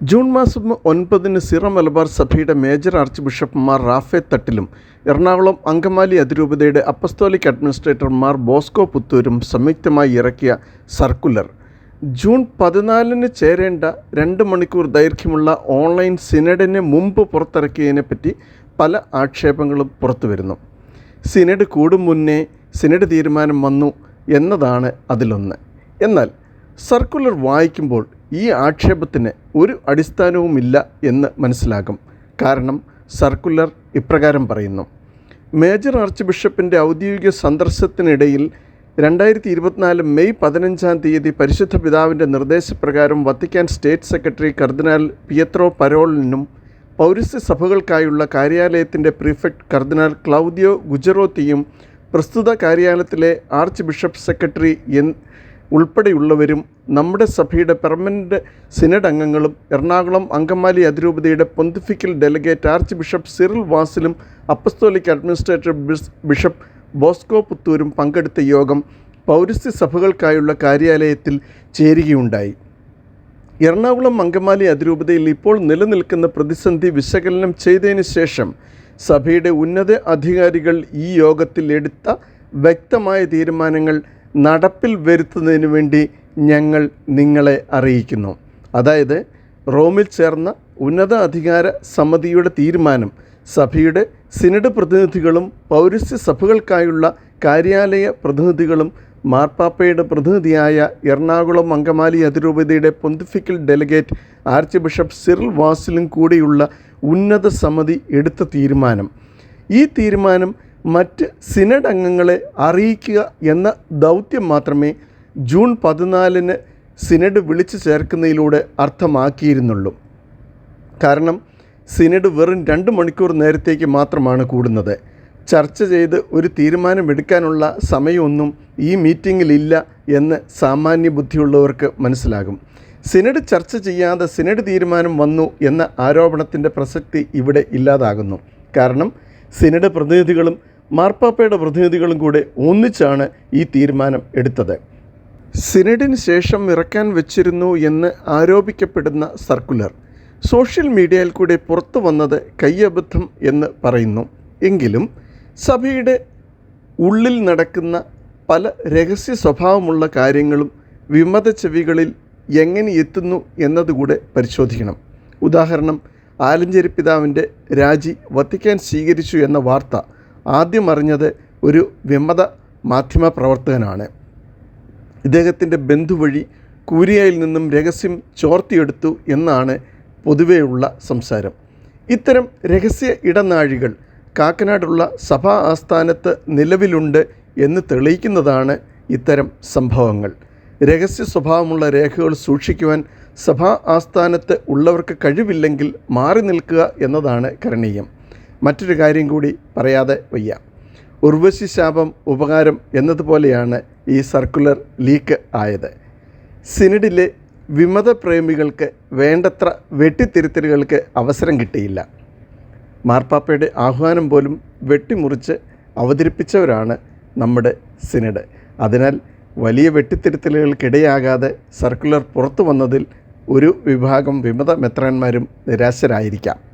June മാസം ഒൻപതിന് സിറ മലബാർ സഭയുടെ മേജർ ആർച്ച് ബിഷപ്പ്മാർ റാഫേ തട്ടിലും എറണാകുളം അങ്കമാലി അതിരൂപതയുടെ അപ്പസ്തോലിക് അഡ്മിനിസ്ട്രേറ്റർമാർ ബോസ്കോ പുത്തൂരും സംയുക്തമായി ഇറക്കിയ സർക്കുലർ. ജൂൺ പതിനാലിന് ചേരേണ്ട രണ്ട് മണിക്കൂർ ദൈർഘ്യമുള്ള ഓൺലൈൻ സിനഡിന് മുമ്പ് പുറത്തിറക്കിയതിനെപ്പറ്റി പല ആക്ഷേപങ്ങളും പുറത്തുവരുന്നു. സിനഡ് കൂടും മുന്നേ സിനഡ് തീരുമാനം വന്നു എന്നതാണ് അതിലൊന്ന്. എന്നാൽ സർക്കുലർ വായിക്കുമ്പോൾ ഈ ആക്ഷേപത്തിന് ഒരു അടിസ്ഥാനവുമില്ല എന്ന് മനസ്സിലാകും. കാരണം സർക്കുലർ ഇപ്രകാരം പറയുന്നു. മേജർ ആർച്ച് ബിഷപ്പിന്റെ ഔദ്യോഗിക സന്ദർശത്തിനിടയിൽ രണ്ടായിരത്തി ഇരുപത്തിനാല് മെയ് പതിനഞ്ചാം തീയതി പരിശുദ്ധ പിതാവിന്റെ നിർദ്ദേശപ്രകാരം Vatican state secretary cardinal Pietro പരോളിനും പൗരസ്ത്യ സഭകൾക്കായുള്ള കാര്യാലയത്തിന്റെ പ്രീഫെക്ട് കർദിനാൾ ക്ലൗദിയോ ഗുജറോത്തിയും പ്രസ്തുത കാര്യാലയത്തിലെ ആർച്ച് ബിഷപ്പ് സെക്രട്ടറി എൻ ഉൾപ്പെടെയുള്ളവരും നമ്മുടെ സഭയുടെ പെർമനന്റ് സിനഡ് അംഗങ്ങളും എറണാകുളം അങ്കമാലി അതിരൂപതയുടെ pontifical delegate archbishop Cyril വാസിലും അപ്പസ്തോലിക് അഡ്മിനിസ്ട്രേറ്റർ ബിഷപ്പ് ബോസ്കോ പുത്തൂരും പങ്കെടുത്ത യോഗം പൗരസ്ത്യ സഭകൾക്കായുള്ള കാര്യാലയത്തിൽ ചേരുകയുണ്ടായി. എറണാകുളം അങ്കമാലി അതിരൂപതയിൽ ഇപ്പോൾ നിലനിൽക്കുന്ന പ്രതിസന്ധി വിശകലനം ചെയ്തതിന് ശേഷം സഭയുടെ ഉന്നത അധികാരികൾ ഈ യോഗത്തിൽ എടുത്ത വ്യക്തമായ തീരുമാനങ്ങൾ നടപ്പിൽ വരുത്തുന്നതിന് വേണ്ടി ഞങ്ങൾ നിങ്ങളെ അറിയിക്കുന്നു. അതായത് റോമിൽ ചേർന്ന ഉന്നത അധികാര സമിതിയുടെ തീരുമാനം സഭയുടെ സിനഡ് പ്രതിനിധികളും പൗരസ്ത്യ സഭകൾക്കായുള്ള കാര്യാലയ പ്രതിനിധികളും മാർപ്പാപ്പയുടെ പ്രതിനിധിയായ എറണാകുളം അങ്കമാലി അതിരൂപതയുടെ pontifical delegate archbishop Cyril വാസിലും കൂടിയുള്ള ഉന്നത സമിതി എടുത്ത തീരുമാനം. ഈ തീരുമാനം മറ്റ് സിനഡ് അംഗങ്ങളെ അറിയിക്കുക എന്ന ദൗത്യം മാത്രമേ ജൂൺ പതിനാലിന് സിനഡ് വിളിച്ചു ചേർക്കുന്നതിലൂടെ അർത്ഥമാക്കിയിരുന്നുള്ളൂ. കാരണം സിനഡ് വെറും രണ്ട് മണിക്കൂർ നേരത്തേക്ക് മാത്രമാണ് കൂടുന്നത്. ചർച്ച ചെയ്ത് ഒരു തീരുമാനമെടുക്കാനുള്ള സമയമൊന്നും ഈ മീറ്റിങ്ങിലില്ല എന്ന് സാമാന്യ ബുദ്ധിയുള്ളവർക്ക് മനസ്സിലാകും. സിനഡ് ചർച്ച ചെയ്യാതെ സിനഡ് തീരുമാനം വന്നു എന്ന ആരോപണത്തിന്റെ പ്രസക്തി ഇവിടെ ഇല്ലാതാകുന്നു. കാരണം സിനഡ് പ്രതിനിധികളും മാർപ്പാപ്പയുടെ പ്രതിനിധികളും കൂടെ ഒന്നിച്ചാണ് ഈ തീരുമാനം എടുത്തത്. സിനഡിന് ശേഷം ഇറക്കാൻ വെച്ചിരുന്നു എന്ന് ആരോപിക്കപ്പെടുന്ന സർക്കുലർ. സോഷ്യൽ മീഡിയയിൽ കൂടെ പുറത്തു വന്നത് കയ്യബദ്ധം എന്ന് പറയുന്നു. എങ്കിലും സഭയുടെ ഉള്ളിൽ നടക്കുന്ന പല രഹസ്യ സ്വഭാവമുള്ള കാര്യങ്ങളും വിമത ചെവികളിൽ എങ്ങനെ എത്തുന്നു എന്നതുകൂടെ പരിശോധിക്കണം. ഉദാഹരണം ആലഞ്ചേരി പിതാവിന്റെ രാജി വത്തിക്കാൻ സ്വീകരിച്ചു എന്ന വാർത്ത ആദ്യം അറിഞ്ഞത് ഒരു വിമത മാധ്യമ പ്രവർത്തകനാണ്. ഇദ്ദേഹത്തിന്റെ ബന്ധു വഴി കൂരിയയിൽ നിന്നും രഹസ്യം ചോർത്തിയെടുത്തു എന്നാണ് പൊതുവെയുള്ള സംസാരം. ഇത്തരം രഹസ്യ ഇടനാഴികൾ കാക്കനാടുള്ള സഭാ ആസ്ഥാനത്ത് നിലവിലുണ്ട് എന്ന് തെളിയിക്കുന്നതാണ് ഇത്തരം സംഭവങ്ങൾ. രഹസ്യ സ്വഭാവമുള്ള രേഖകൾ സൂക്ഷിക്കുവാൻ സഭാ ആസ്ഥാനത്ത് ഉള്ളവർക്ക് കഴിവില്ലെങ്കിൽ മാറി നിൽക്കുക എന്നതാണ് കരണീയം. മറ്റൊരു കാര്യം കൂടി പറയാതെ വയ്യ. ഉർവശി ശാപം ഉപകാരം എന്നതുപോലെയാണ് ഈ സർക്കുലർ ലീക്ക് ആയത്. സിനഡിലെ വിമത പ്രേമികൾക്ക് വേണ്ടത്ര വെട്ടിത്തിരുത്തലുകൾക്ക് അവസരം കിട്ടിയില്ല. മാർപ്പാപ്പയുടെ ആഹ്വാനം പോലും വെട്ടിമുറിച്ച് അവതരിപ്പിച്ചവരാണ് നമ്മുടെ സിനഡ്. അതിനാൽ വലിയ വെട്ടിത്തിരുത്തലുകൾക്കിടയാകാതെ സർക്കുലർ പുറത്തു വന്നതിൽ ഒരു വിഭാഗം വിമത മെത്രാന്മാരും നിരാശരായിരിക്കാം.